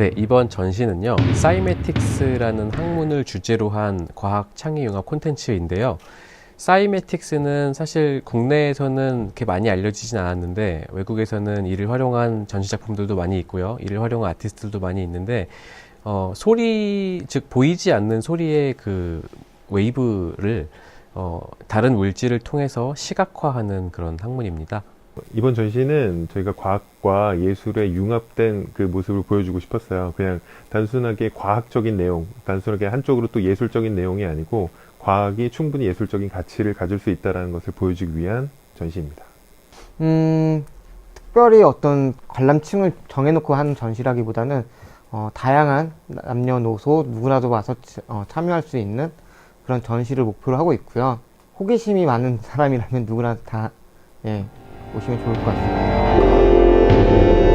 네, 이번 전시는요, 사이메틱스라는 학문을 주제로 한 과학 창의 융합 콘텐츠인데요. 사이메틱스는 사실 국내에서는 그렇게 많이 알려지진 않았는데, 외국에서는 이를 활용한 전시 작품들도 많이 있고요. 이를 활용한 아티스트들도 많이 있는데, 어, 소리, 즉, 보이지 않는 소리의 그 웨이브를, 어, 다른 물질을 통해서 시각화하는 그런 학문입니다. 이번 전시는 저희가 과학과 예술의 융합된 그 모습을 보여주고 싶었어요. 그냥 단순하게 과학적인 내용, 단순하게 한쪽으로 또 예술적인 내용이 아니고 과학이 충분히 예술적인 가치를 가질 수 있다는 것을 보여주기 위한 전시입니다. 음, 특별히 어떤 관람층을 정해놓고 하는 전시라기보다는 어, 다양한 남녀노소 누구나도 와서 치- 어, 참여할 수 있는 그런 전시를 목표로 하고 있고요. 호기심이 많은 사람이라면 누구나 다 예, 오시면 좋을 것 같습니다.